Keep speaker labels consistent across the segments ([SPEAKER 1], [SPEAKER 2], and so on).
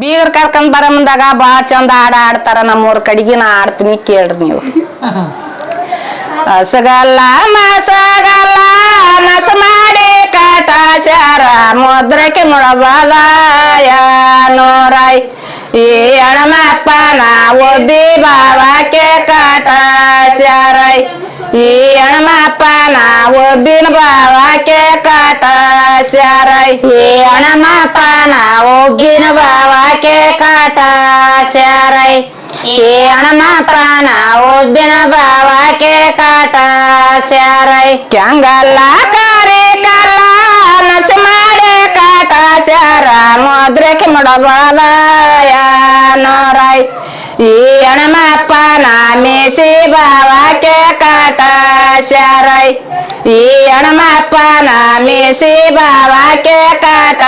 [SPEAKER 1] ಬೀಗರ್ ಕರ್ಕೊಂಡ್ ಬರ ಮುಂದಾಗ ಬಾ ಚಂದ ಹಾಡ ಆಡ್ತಾರ ನಮ್ಮೂರ್ ಕಡೆಗೆ, ನಾ ಆಡ್ತೀನಿ ಕೇಳ್ರಿ ನೀವು. ಹಸಗಲ್ಲ, ಮಸಗಲ್ಲ, ನಸ ಮಾಡಿ ಕಾಟ ಶಾರ ಮುದ್ರಕ್ಕೆ ಮುಳಬಲಾಯ ನೋರಾಯ್. ಈ ಹಣಮಪ್ಪ ನಾವು ಬಾವಕ್ಕೆ ಕಾಟ ಈ ಹಣಮಪ್ಪನ ಒಬ್ಬಿನ ಬಾವಕ್ಕೆ ಕಾಟ ಶಾರೈ ಈ ಹಣಮಪ್ಪನ ಒಬ್ಬಿನ ಬಾವಕ್ಕೆ ಕಾಟ ಶಾರೈ ಈ ಹಣಮಪ್ಪನ ಒಬ್ಬಿನ ಬಾವಕ್ಕೆ ಕಾಟ ಶಾರೈ ಕ್ಯಾಂಗಲ್ಲ ಕಾರಿ ಕಲ್ಲ ನಸ ಮಾಡೆ ಕಾಟ ಶಾರ ಮುದ್ರಕ್ಕೆ ಮುಡಬಾಲಯ ನೋರಾಯ್ ಈ ಹಣಮಪ್ಪನ ಮೇಸಿ ಬಾವಕ್ಕೆ ಕಾಟ ಶಾರೈ ಈ ಹಣಮಪ್ಪನ ಮೇಸಿ ಬಾವಾಕೆ ಕಾಟ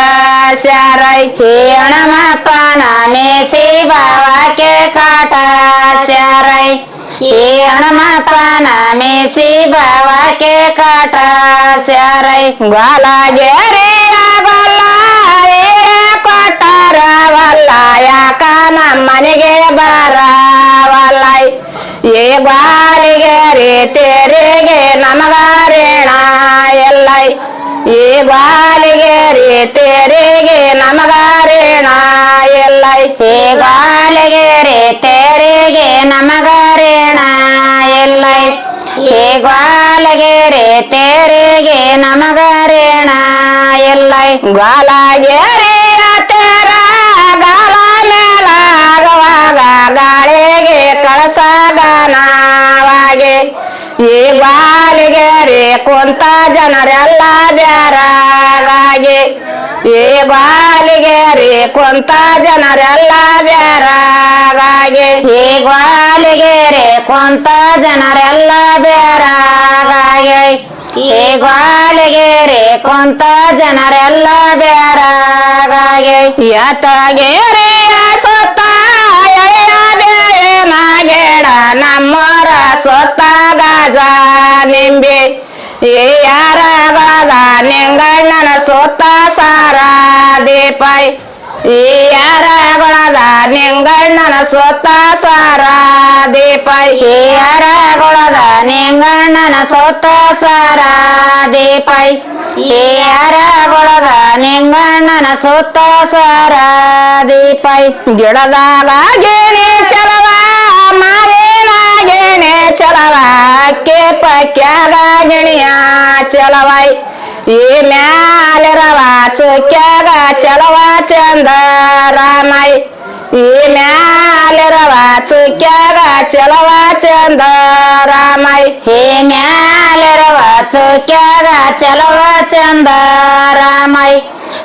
[SPEAKER 1] ಶಾರೈ ಈ ಹಣಮಪ್ಪನ ಮೇಸಿ ಬಾವಾಕೆ ಕಾಟ ಶಾರೈ ಈ ಹಣಮಪ್ಪನ ಮೇಸಿ ಬಾವಾಕೆ ಕಾಟ ಗ್ವಾಲಗೇರಿಯ ಬಲ್ಲ ಕೊಟ್ಟರವಲ್ಲ ಯಾಕ ನಮ್ಮನೆಗೆ ಬರವಲ್ಲೈ ಏ ಬಾಲಿಗೆ ಏ ಬಾಲಿಗೆ ರೇ ತೆರಿಗೆ ನಮಗಾರೇಣ ಎಲ್ಲೈ ಹೇ ಬಾಲಿಗೆ ರೇ ತೆರಿಗೆ ನಮಗಾರೇಣ ಎಲ್ಲೈ ಏ ಗ್ವಾಲಗೆರೆ ತೆರಿಗೆ ನಮಗರೇಣ ಎಲ್ಲೈ ಗ್ವಾಲಗೆರೆಯ ಈ ಬಾಲಿಗೆರೆ ಕುಂತ ಜನರೆಲ್ಲ ಬ್ಯಾರಾಗಿ. ಈ ಬಾಲಿಗೆರೆ ಕುಂತ ಜನರೆಲ್ಲ ಬ್ಯಾರಾಗಿ ಈ ಗ್ವಾಲಿಗೆರೆ ಕುಂತ ಜನರೆಲ್ಲ ಬ್ಯಾರಾಗಿ ಈ ಗ್ವಾಲಿಗೆರೆ ಕುಂತ ಜನರೆಲ್ಲ ಬ್ಯಾರಾಗಿ ಎತ್ತಗೆ ನಮ್ಮರ ಸೊತ್ತ ಗಜ ನಿಂಬೆ ಈ ಬದ ನಿಂಗಣ್ಣನ ಸೊತ್ತ ಸಾರ ದೀಪೈ ಈ ಬದ ನಿಂಗಣ್ಣನ ಸೊತ್ತ ಸಾರ ದೀಪೈ ಈ ಯಾರಗೊಳದ ನಿಂಗಣ್ಣನ ಸೊತ್ತ ಸಾರ ದೀಪೈ ಈ ಯಾರಗೊಳದ ನಿಂಗಣ್ಣನ ಸೊತ್ತ ಸಾರ ದೀಪೈ ಗಿಡದಾಗ ಗಿಣಿ ಚಲವಾ ಗಿಣಿ ಚಲವ, ಕೇಪ ಪಕ್ಯಾಗ ಗಿಣಿಯ ಚಲವೈ. ಈ ಮ್ಯಾಲಿರವ ಚುಕ್ಯಾಗ ಚಲವ ಚಂದ ರಾಮೈ. ಈ ಮ್ಯಾಲಿರವ ಚುಕ್ಯಾಗ ಚಲವ ಚಂದ ರಾಮೈ. ಈ ಮ್ಯಾಲಿರವ ಚುಕ್ಯಾಗ ಚಲವ ಚಂದ ರಾಮೈ.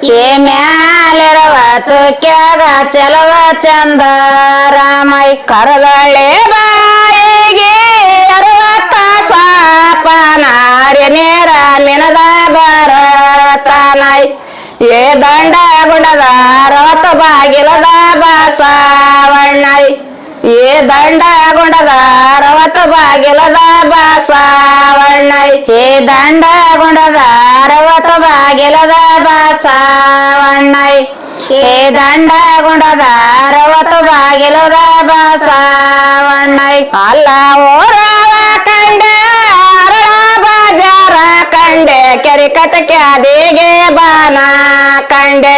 [SPEAKER 1] ಈ ಮ್ಯಾಲಿರವ ಚುಕ್ಯಾಗ ಚಲವ ಚಂದ ರಾಮೈ. ಕರದಳ್ಳೆ ಬಾಯಿಗೆ ಸಾಪನಾರಿ ನೇರ ಮಿನದ ಬರತಾನೈ ಏ ದಂಡ ಗುಣದ ಅರವತ್ತು ಬಾಗಿಲದ ಬಾಸವಣ್ಣೈ ಏ ದಂಡ ಗುಂಡದ ಅರವತ್ತು ಬಾಗಿಲದ ಬಾಸವಣ್ಣೈ ಏ ದಂಡ ಗುಂಡದ ಅರವತ್ತು ಬಾಗಿಲದ ಬಾಸವಣ್ಣೈ ಏ ದಂಡ ಗುಂಡದ ಅರವತ್ತು కటకాదిగే బానా కండే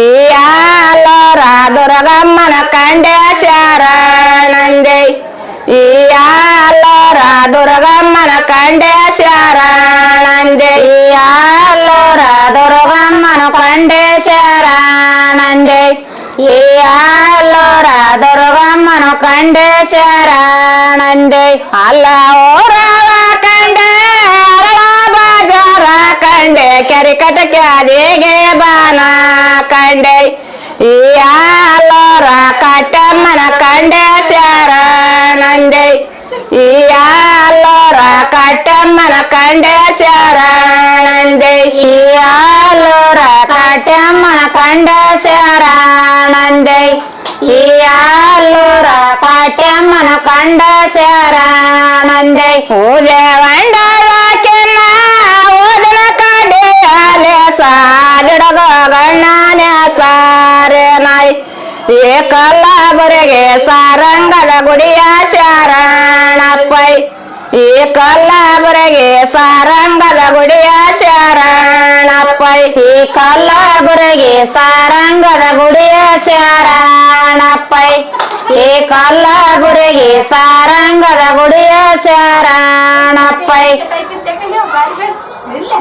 [SPEAKER 1] ఇయాలో రాదురగమ్మన కండే శరణందే ఇయాలో రాదురగమ్మన కండే శరణందే ఇయాలో రాదురగమ్మన కండే శరణందే ఇయాలో రాదురగమ్మన కండే శరణందే అల్లా ఓరా ಕಂಡೆ ಕೆರೆ ಕಟಕೆ ಅದಿಗೆ ಬಾನ ಕಂಡೆ ಈ ಆಲೋರ ಕಟ್ಟಮ್ಮನ ಕಂಡೆ ಶರಣಂದೆ ಈ ಆಲೋರ ಕಟ್ಟಮ್ಮನ ಕಂಡೆ ಶರಣಂದೆ ಈ ಆಲೋರ ಕಟ್ಟಮ್ಮನ ಕಂಡೆ ಶರಣಂದೆ ಈ ಆಲೋರ ಕಟ್ಟಮ್ಮನ ಕಂಡ ಶರಣಂದೆ ಪೂಜೆ ಕಡೆ ಅಲೆ ಸಾಲಿಡದ ಗಣ್ಣನೆ ಸಾರೆ ನಾಯ್
[SPEAKER 2] ಏ ಕಲ್ಲಬುರಗೆ ಸಾರಂಗದ ಗುಡಿಯ ಶರಣಪ್ಪೈ ಏ ಕಲ್ಲಬುರಗೆ ಸಾರಂಗದ ಗುಡಿಯ ಶರಣಪ್ಪೈ ಈ ಕಲ್ಲಬುರಗೆ ಸಾರಂಗದ ಗುಡಿಯ ಶರಣಪ್ಪೈ ಈ ಕಲ್ಲಬುರಗೆ ಸಾರಂಗದ ಗುಡಿಯ ಶರಣಪ್ಪೈ
[SPEAKER 3] ಟೈಪಿಂಗ್ ತೆಕೊಂಡು ಬಾರಿ